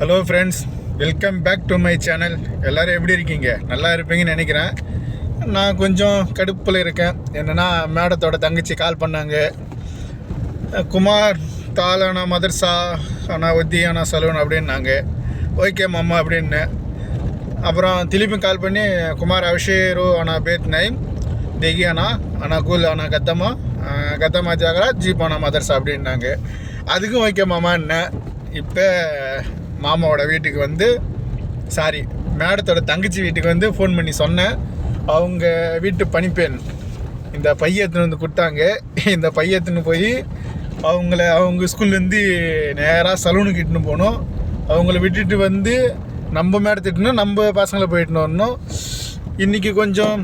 Hello friends welcome back to my channel எல்லோரும் எப்படி இருக்கீங்க? நல்லா இருப்பீங்கன்னு நினைக்கிறேன். நான் கொஞ்சம் கடுப்பில் இருக்கேன். என்னென்னா மேடத்தோட தங்கச்சி கால் பண்ணாங்க. குமார் தாலானா மதர்சா அண்ணா ஒத்தி அண்ணா சலூன் அப்படின்னாங்க. ஓகே மாமா அப்படின்னு. அப்புறம் திருப்பி கால் பண்ணி குமார் அபிஷேரு அண்ணா பேத் நைம் தெகி அண்ணா அண்ணா கூல் அண்ணா கத்தம்மா கத்தம்மா ஜாகரா ஜீப் அண்ணா மதர்சா அப்படின்னாங்க. அதுக்கும் ஓகே மாமா என்ன? இப்போ மாமாவோட வீட்டுக்கு வந்து சாரி மேடத்தோட தங்கச்சி வீட்டுக்கு வந்து ஃபோன் பண்ணி சொன்னேன். அவங்க வீட்டு பணிப்பெண் இந்த பையத்துன்னு வந்து கொடுத்தாங்க. இந்த பையத்துன்னு போய் அவங்கள அவங்க ஸ்கூல்லேருந்து நேராக சலூனுக்கு இட்டுன்னு போகணும் அவங்கள விட்டுட்டு வந்து நம்ம மேடத்திட்டுனா நம்ம பசங்களை போயிட்டுன்னு வரணும் இன்றைக்கி கொஞ்சம்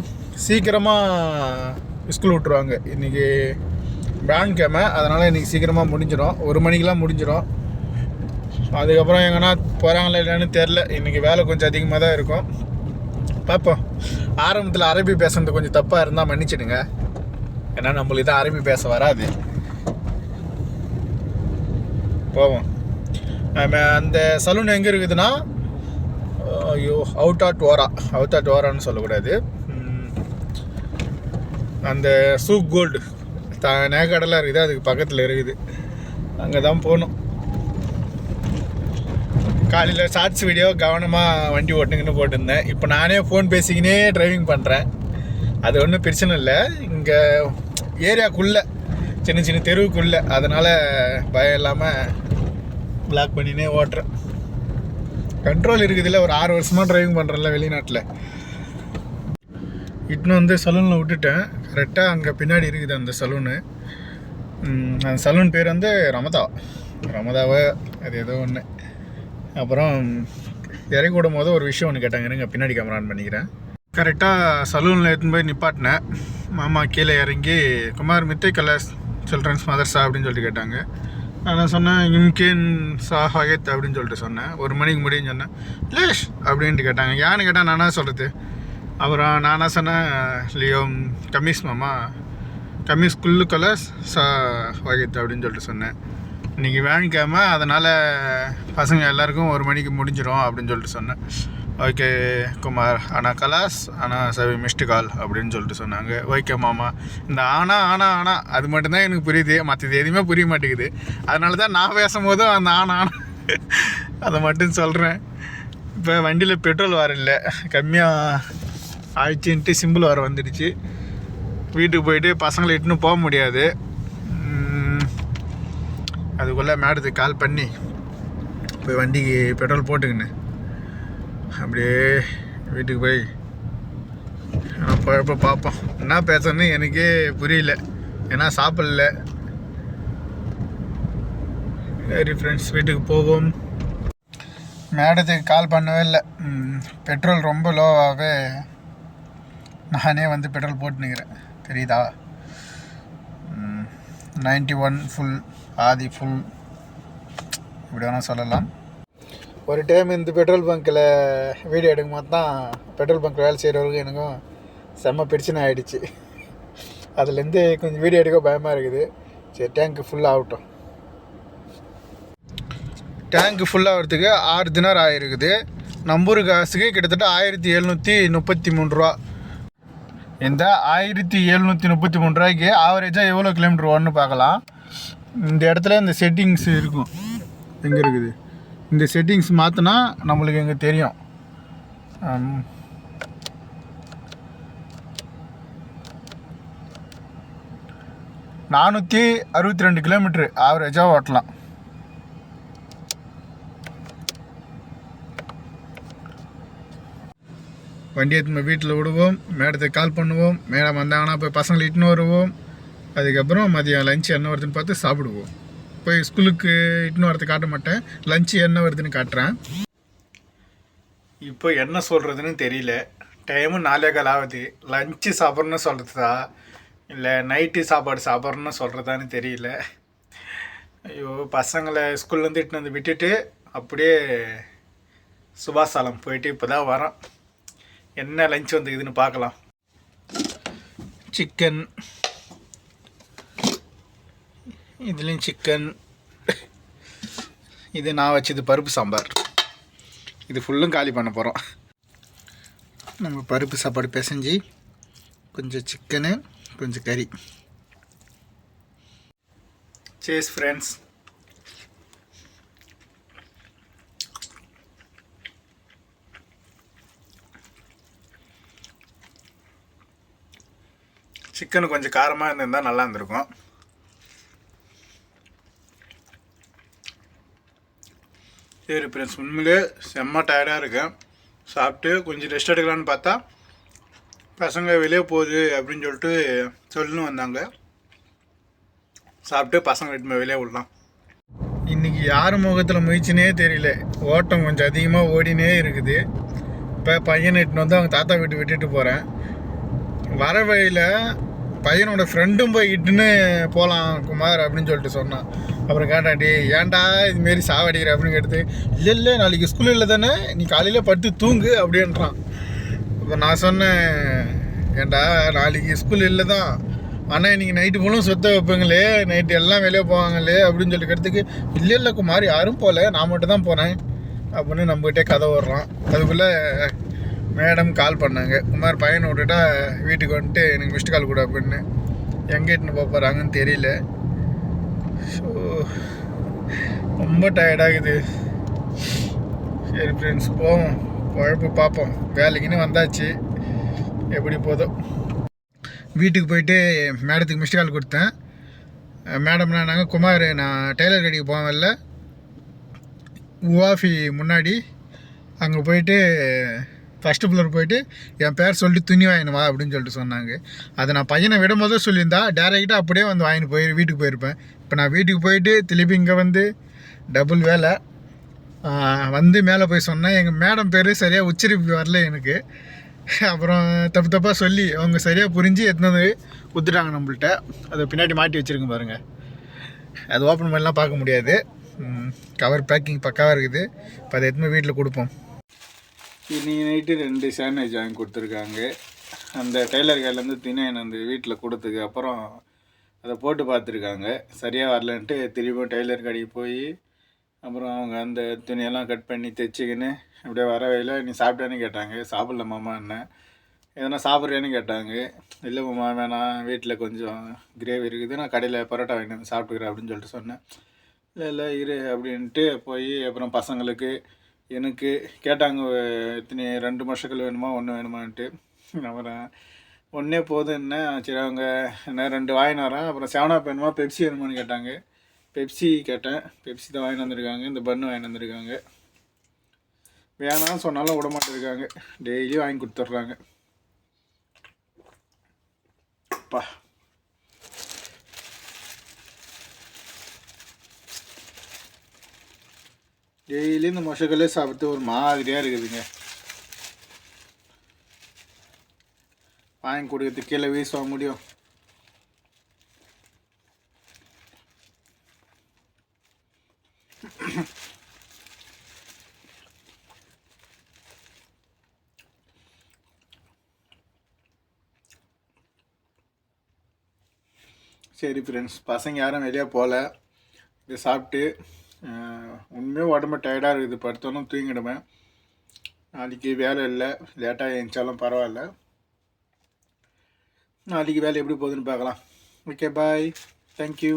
சீக்கிரமாக ஸ்கூல் விட்ருவாங்க இன்றைக்கி பேன் கேம அதனால் இன்றைக்கி சீக்கிரமாக முடிஞ்சிடும். ஒரு மணிக்கெலாம் முடிஞ்சிடும். அதுக்கப்புறம் எங்கன்னா போகிறாங்களா இல்லைன்னு தெரில இன்றைக்கி வேலை கொஞ்சம் அதிகமாக தான் இருக்கும். பார்ப்போம் ஆரம்பத்தில் அரபி பேசுறது கொஞ்சம் தப்பாக இருந்தால் மன்னிச்சிடுங்க. ஏன்னா நம்மளுக்கு தான் அரபி பேச வராது. போவோம். அந்த சலூன் எங்கே இருக்குதுன்னா ஐயோ அவுட் ஆட் ஓரா அவுட் ஆட் ஓரான்னு சொல்லக்கூடாது அந்த சூப் கோல்டு த நேக்கடலாம் இருக்குது. அதுக்கு பக்கத்தில் இருக்குது. அங்கே தான் போகணும். காலையில் ஷார்ட்ஸ் வீடியோ கவனமாக வண்டி ஓட்டுங்கன்னு போட்டிருந்தேன். இப்போ நானே ஃபோன் பேசிக்கினே டிரைவிங் பண்ணுறேன் அது ஒன்றும் பிரச்சனை இல்லை. இங்கே ஏரியாக்குள்ளே சின்ன சின்ன தெருவுக்குள்ளே. அதனால் பயம் இல்லாமல் பிளாக் பண்ணினே ஓட்டுறேன். கண்ட்ரோல் இருக்குதுல்ல ஒரு ஆறு வருஷமாக டிரைவிங் பண்ணுறேன்ல வெளிநாட்டில். இட்னு வந்து சலூனில் விட்டுட்டேன். கரெக்டாக அங்கே பின்னாடி இருக்குது அந்த சலூனு அந்த சலூன் பேர் வந்து ரமதா. ரமதாவை அது ஏதோ ஒன்று அப்புறம் இறக்கி விடும் போது ஒரு விஷயம் ஒன்று கேட்டாங்க. இருங்க பின்னாடி கேமரா ஆன் பண்ணிக்கிறேன். கரெக்டாக சலூனில் எடுத்துன்னு போய் நிப்பாட்டினேன் மாமா கீழே இறங்கி குமார் மித்தை கலர்ஸ் சில்ட்ரன்ஸ் மதர்ஸா அப்படின்னு சொல்லிட்டு கேட்டாங்க. நான் சொன்னேன் இம்கேன் சாஹாயத் அப்படின்னு சொல்லிட்டு சொன்னேன். ஒரு மணிக்கு முடியும்னு சொன்னேன். லேஷ்! அப்படின்ட்டு கேட்டாங்க. யான்னு கேட்டால் நானா சொல்கிறது அப்புறம் நானா சொன்னேன் லியோம் கமிஸ் மாமா கமிஸ் குல்லு கலர்ஸ் சா வாகித் அப்படின்னு சொல்லிட்டு சொன்னேன். இன்றைக்கி வேணிக்காம அதனால் பசங்க எல்லாருக்கும் ஒரு மணிக்கு முடிஞ்சிடும் அப்படின்னு சொல்லிட்டு சொன்னேன். ஓகே குமார் ஆனால் கலாஸ் ஆனால் சவி மிஸ்டு கால் அப்படின்னு சொல்லிட்டு சொன்னாங்க. ஓகே மாமா. இந்த ஆனா ஆனா ஆனா அது மட்டும்தான் எனக்கு புரியுது. மற்றது எதுவுமே புரிய மாட்டேங்குது. அதனால தான் நான் பேசும்போதும் அந்த ஆனா ஆனா அதை மட்டும் சொல்கிறேன் இப்போ வண்டியில் பெட்ரோல் வர இல்லை. கம்மியாக ஆயிடுச்சுன்ட்டு சிம்பிள் வர வந்துடுச்சு. வீட்டுக்கு போயிட்டு பசங்களை இட்டுன்னு போக முடியாது. அதுக்குள்ளே மேடத்துக்கு கால் பண்ணி போய் வண்டிக்கு பெட்ரோல் போட்டுக்கின்னு. அப்படியே வீட்டுக்கு போய் பழப்ப பார்ப்போம். என்ன பேசணும்னு எனக்கே புரியல. ஏன்னா சாப்பிடல. சரி ஃப்ரெண்ட்ஸ் வீட்டுக்கு போவோம். மேடத்துக்கு கால் பண்ணவே இல்லை. பெட்ரோல் ரொம்ப லோவாகவே நானே வந்து பெட்ரோல் போட்டுனுக்கிறேன் தெரியுதா? நைன்ட்டி ஒன் ஃபுல் ஆதி ஃபுல் இப்படி வேணால் சொல்லலாம். ஒரு டைம் இந்த பெட்ரோல் பங்க்கில் வீடியோ எடுக்கும் போது தான் பெட்ரோல் பங்க் வேலை செய்கிறவங்களுக்கு எனக்கும் செம்ம பிரச்சனை ஆகிடுச்சு அதுலேருந்து கொஞ்சம் வீடியோ எடுக்க பயமாக இருக்குது. சரி டேங்க்கு ஃபுல் ஆகட்டும். டேங்க்கு ஃபுல்லாகிறதுக்கு ஆறு தினார் ஆகிருக்குது நம்பூர் காசுக்கு கிட்டத்தட்ட ஆயிரத்தி எழுநூற்றி முப்பத்தி மூணு ரூபா. இந்த ஆயிரத்தி எழுநூற்றி முப்பத்தி மூணு ரூபாய்க்கு ஆவரேஜாக எவ்வளோ கிலோமீட்டர் ஓடுன்னு பார்க்கலாம். இந்த இடத்துல இந்த செட்டிங்ஸ் இருக்கும். எங்கே இருக்குது? இந்த செட்டிங்ஸ் மாற்றினா நம்மளுக்கு எங்கே தெரியும். நானூற்றி அறுபத்தி ரெண்டு கிலோமீட்ரு ஆவரேஜாக ஓட்டலாம். வண்டியை எடுத்து வீட்டில் விடுவோம். மேடத்துக்கு கால் பண்ணுவோம். மேடம் வந்தாங்கன்னா போய் பசங்களை இட்டுன்னு வருவோம். அதுக்கப்புறம் மதியம் லஞ்சு என்ன வருதுன்னு பார்த்து சாப்பிடுவோம். போய் ஸ்கூலுக்கு இட்டுன்னு வரது காட்ட மாட்டேன். லஞ்சு என்ன வருதுன்னு காட்டுறேன். இப்போ என்ன சொல்கிறதுன்னு தெரியல. டைமும் நாலே கால் ஆகுது. லஞ்சு சாப்பிட்றன்னு சொல்கிறதா இல்லை நைட்டு சாப்பாடு சாப்பிட்றன்னு சொல்கிறதான்னு தெரியல. ஐயோ பசங்களை ஸ்கூல்லேருந்து இட்டுன்னு வந்து விட்டுட்டு அப்படியே சுபாசாலம் போயிட்டு இப்போ தான் வரோம். என்ன லஞ்ச் வந்துக்குதுன்னு பார்க்கலாம். சிக்கன் இதுலேயும் சிக்கன் இது நான் வச்சது பருப்பு சாம்பார். இது ஃபுல்லும் காலி பண்ண போகிறோம் நம்ம பருப்பு சாப்பாடு பிசைஞ்சு கொஞ்சம் சிக்கனு கொஞ்சம் கறி சேஸ் ஃப்ரெண்ட்ஸ் சிக்கன் கொஞ்சம் காரமாக இருந்திருந்தால் நல்லா இருந்திருக்கும். சரி ஃப்ரெண்ட்ஸ் உண்மையிலே செம்ம டயர்டாக இருக்கேன். சாப்பிட்டு கொஞ்சம் ரெஸ்ட் எடுக்கலான்னு பார்த்தா பசங்க வெளியே போகுது அப்படின்னு சொல்லிட்டு சொல்லுன்னு வந்தாங்க. சாப்பிட்டு பசங்க எடுத்து வெளியே விடலாம். இன்னைக்கு யார் முகத்தில் முயற்சினே தெரியல. ஓட்டம் கொஞ்சம் அதிகமாக ஓடினே இருக்குது. இப்போ பையனை இட்டுன்னு வந்து அவங்க தாத்தா வீட்டு விட்டுட்டு போகிறேன் வர வழியில் பையனோட ஃப்ரெண்டும் போய் இட்டுன்னு போகலாம் குமார் அப்படின்னு சொல்லிட்டு சொன்னான். அப்புறம் கேட்டாண்டி ஏன்டா இதுமாரி சாவடிக்கிற? அப்படின்னு கேட்டு இல்லை இல்லை நாளைக்கு ஸ்கூல் இல்லை தானே நீ காலையில் படுத்து தூங்கு அப்படின்றான். இப்போ நான் சொன்னேன் ஏன்டா நாளைக்கு ஸ்கூல் இல்லை தான் ஆனால் இன்றைக்கி நைட்டு ஃபுல்லும் சுத்த வைப்பீங்களே நைட்டு எல்லாம் வெளியே போவாங்களே அப்படின்னு சொல்லி கேட்டதுக்கு இல்லை இல்லை குமார் யாரும் போகல நான் மட்டும் தான் போனேன் அப்படின்னு நம்மகிட்டே கதை வர்றான் அதுக்குள்ளே மேடம் கால் பண்ணாங்க. குமார் பையனை விட்டுட்டா வீட்டுக்கு வந்துட்டு எனக்கு மிஸ்டு கால் கொடு அப்படின்னு. எங்கே இட்டுன்னு போக போகிறாங்கன்னு தெரியல. ஸோ ரொம்ப டயர்டாகுது சரி ஃப்ரெண்ட்ஸ் போவோம். குழப்பு பார்ப்போம். வேலைக்குன்னு வந்தாச்சு. எப்படி போதும் வீட்டுக்கு போயிட்டு மேடத்துக்கு மிஸ்டு கால் கொடுத்தேன். மேடம் நாங்கள் குமார் நான் டெய்லர் கடைக்கு போவேன்ல உவாஃபி முன்னாடி அங்கே போயிட்டு ஃபஸ்ட்டு ஃப்ளோர் போயிட்டு என் பேர் சொல்லிட்டு துணி வாங்கினு வா அப்படின்னு சொல்லிட்டு சொன்னாங்க. அதை நான் பையனை விடும் போதே சொல்லியிருந்தா டேரெக்டாக அப்படியே வந்து வாங்கிட்டு போய் வீட்டுக்கு போயிருப்பேன். இப்போ நான் வீட்டுக்கு போயிட்டு திருப்பி இங்கே வந்து டபுள் வேலை. வந்து மேலே போய் சொன்னேன். எங்கள் மேடம் பேர் சரியாக உச்சரிப்பு வரல எனக்கு. அப்புறம் தப்பு தப்பாக சொல்லி அவங்க சரியாக புரிஞ்சு எடுத்துன்னு வந்து கொடுத்துட்டாங்க நம்மள்கிட்ட அதை பின்னாடி மாட்டி வச்சுருங்க பாருங்கள் அது ஓப்பன் பண்ணலாம் பார்க்க முடியாது. கவர் பேக்கிங் பக்காவாக இருக்குது. இப்போ அதை எடுத்துன்னு வீட்டில் கொடுப்போம். இன்னைக்கு நைட்டு ரெண்டு சாண்ட்விச் வாங்கி கொடுத்துருக்காங்க. அந்த டெய்லர் கையிலேருந்து தினேன் அந்த வீட்டில் கொடுத்ததுக்கு அப்புறம் அதை போட்டு பார்த்துருக்காங்க. சரியாக வரலன்ட்டு திரும்பியும் டெய்லர் கடைக்கு போய் அப்புறம் அவங்க அந்த துணியெல்லாம் கட் பண்ணி தைச்சிக்கின்னு அப்படியே வர வழியில் நீ சாப்பிட்டேன்னு கேட்டாங்க. சாப்பிடல மாமா என்ன எதனா சாப்பிட்றியான்னு கேட்டாங்க. இல்லை மாமா வேணாம் வீட்டில் கொஞ்சம் கிரேவி இருக்குது. நான் கடையில் பரோட்டா வாங்கிட்டு வந்து சாப்பிட்டுக்கிறேன் அப்படின்னு சொல்லிட்டு சொன்னேன். இல்லை இல்லை இரு அப்படின்ட்டு போய் அப்புறம் பசங்களுக்கு எனக்கு கேட்டாங்க இத்தனை ரெண்டு மஷக்கள் வேணுமா ஒன்று வேணுமான்ட்டு. அப்புறம் ஒன்றே போதும் என்ன? சரி அவங்க என்ன ரெண்டு வாங்கின்னு வரேன். அப்புறம் செவனாப் வேணுமா பெப்சி வேணுமான்னு கேட்டாங்க. பெப்சி கேட்டேன். பெப்சி தான் வாங்கிட்டு வந்திருக்காங்க. இந்த பன்னு வாங்கிட்டு வந்திருக்காங்க. வேணாம்னு சொன்னாலும் விட மாட்டேருக்காங்க. டெய்லியும் வாங்கி கொடுத்துட்றாங்க. அப்பா டெய்லி இந்த மொசக்கல்லே சாப்பிட்டு ஒரு மாதிரியாக இருக்குதுங்க. வாங்கி கொடுக்கறதுக்கு கீழே வீசுவாங்க முடியும். சரி ஃப்ரெண்ட்ஸ் பசங்க யாரும் வெளியே போகல இதை சாப்பிட்டு உண்மையாக உடம்பு டயர்டாக இருக்குது. படுத்தோன்னு தூங்கிடுவேன். நாளைக்கு வேலை இல்லை. லேட்டாக எழுந்தாலும் பரவாயில்ல. நாளைக்கு வேலை எப்படி போகுதுன்னு பார்க்கலாம். Okay bye thank you